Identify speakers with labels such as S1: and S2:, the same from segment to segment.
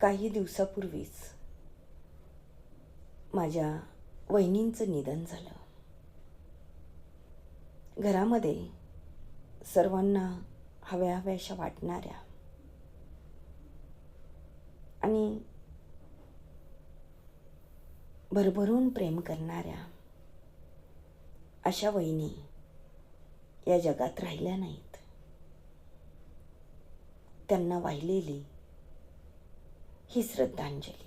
S1: काही दिवसापूर्वीच माझ्या वहिनींचं निधन झालं. घरामध्ये सर्वांना हव्या हव्याशा वाटणाऱ्या आणि भरभरून प्रेम करणाऱ्या अशा वहिनी या जगात राहिल्या नाहीत. त्यांना वाहिलेली ही श्रद्धांजली.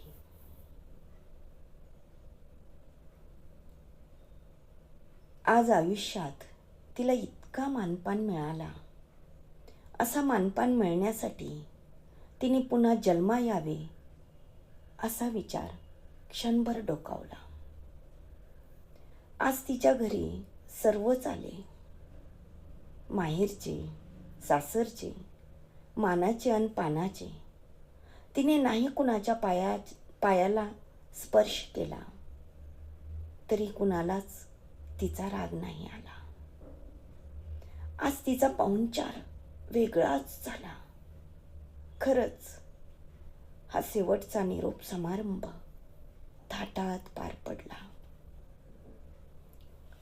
S1: आज आयुष्यात तिला इतका मानपान मिळाला. असा मानपान मिळण्यासाठी तिने पुन्हा जन्मा यावे असा विचार क्षणभर डोकावला. आज तिच्या घरी सर्वच आले. माहेरचे सासरचे मानाचे आणि पानाचे. तिने नाही कुणाच्या पाया पायाला स्पर्श केला तरी कुणालाच तिचा राग नाही आला. आज तिचा पाहुणचार वेगळाच झाला. खरंच हा शेवटचा निरोप समारंभ थाटात पार पडला.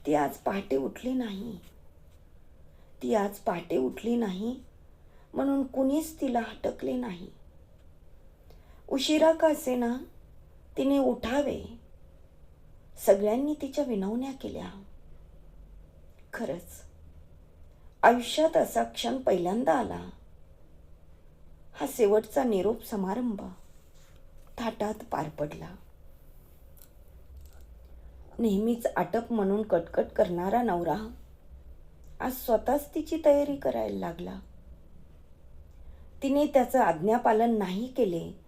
S1: ती आज पहाटे उठली नाही. ती आज पहाटे उठली नाही म्हणून कुणीच तिला हटकले नाही. उशिरा का असेना? तिने उठावे. सगळ्यांनी तिच्या विनवण्या केल्या. खरंच आयुष्यात असा क्षण पहिल्यांदा आला. हा शेवटचा निरोप समारंभ थाटात पार पडला. नेहमीच आटप म्हणून कटकट करणारा नवरा आज स्वतःच तिची तयारी करायला लागला. तिने त्याचं आज्ञापालन नाही केले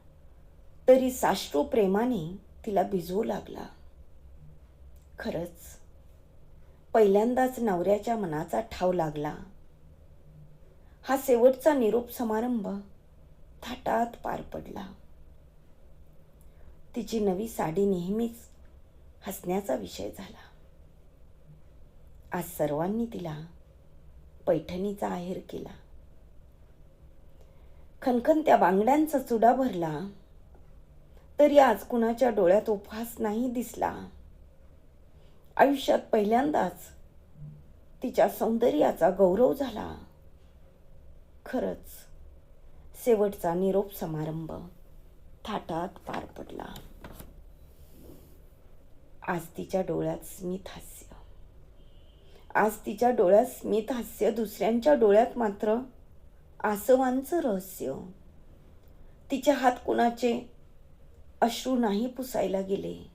S1: तरी साश्रू प्रेमाने तिला भिजवू लागला. खरंच पहिल्यांदाच नवऱ्याच्या मनाचा ठाव लागला. हा शेवटचा निरोप समारंभ थाटात पार पडला. तिची नवी साडी नेहमीच हसण्याचा विषय झाला. आज सर्वांनी तिला पैठणीचा आहेर केला. खनखन त्या बांगड्यांचा चुडा भरला. तरी आज कुणाच्या डोळ्यात उपहास नाही दिसला. आयुष्यात पहिल्यांदाच तिच्या सौंदर्याचा गौरव झाला. खरंच शेवटचा निरोप समारंभ थाटात पार पडला. आज तिच्या डोळ्यात स्मित हास्य. आज तिच्या डोळ्यात स्मित हास्य दुसऱ्यांच्या डोळ्यात मात्र आसवांचं रहस्य. तिच्या हात कुणाचे अश्रू नाही पुसायला गेले.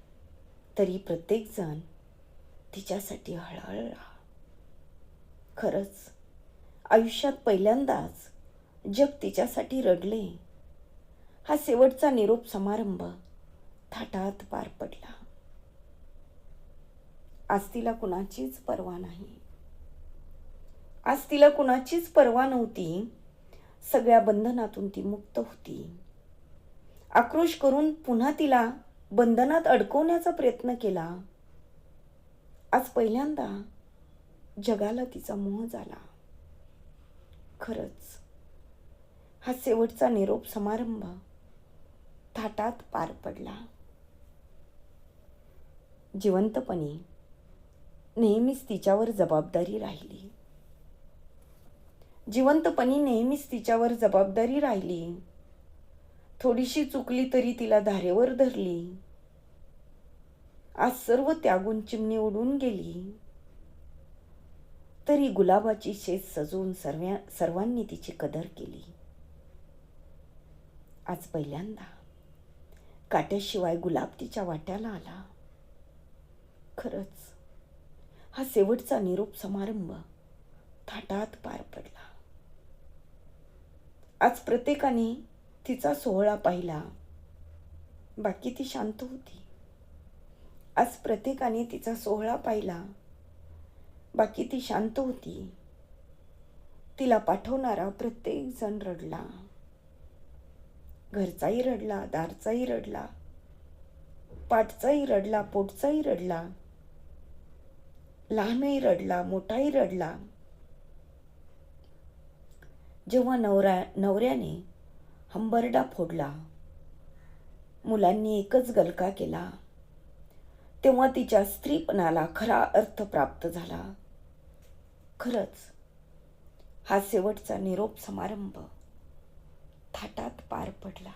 S1: तरी प्रत्येकजण तिच्यासाठी हळहळला खरंच आयुष्यात पहिल्यांदाच जग तिच्यासाठी रडले. हा शेवटचा निरोप समारंभ थाटात पार पडला. आज तिला कुणाचीच पर्वा नाही. आज तिला कुणाचीच पर्वा नव्हती. सगळ्या बंधनातून ती मुक्त होती. आक्रोश करून पुन्हा तिला बंधनात अडकवण्याचा प्रयत्न केला. आज पहिल्यांदा जगाला तिचा मोह झाला. खरंच हा शेवटचा निरोप समारंभ थाटात पार पडला. जिवंतपणे नेहमीच तिच्यावर जबाबदारी राहिली. जिवंतपणी नेहमीच तिच्यावर जबाबदारी राहिली. थोडीशी चुकली तरी तिला धारेवर धरली. आज सर्व त्यागून चिमणी उडून गेली. तरी गुलाबाची शेत सजवून सर्व्या सर्वांनी तिची कदर केली. आज पहिल्यांदा काट्याशिवाय गुलाब तिच्या वाट्याला आला. खरंच हा शेवटचा निरोप समारंभ थाटात पार पडला. आज प्रत्येकाने तिचा सोहळा पाहिला. बाकी ती शांत होती. आज प्रत्येकाने तिचा सोहळा पाहिला. बाकी ती शांत होती. तिला पाठवणारा प्रत्येक जण रडला. घरचाही रडला दारचाही रडला पाठचाही रडला पोटचाही रडला लहानही रडला मोठाही रडला. जेव्हा नवरा नवऱ्याने हंबरडा फोडला. मुलांनी एकच गलका केला. तेव्हा तिच्या स्त्रीपणाला खरा अर्थ प्राप्त झाला. खरंच हा शेवटचा निरोप समारंभ थाटात पार पडला.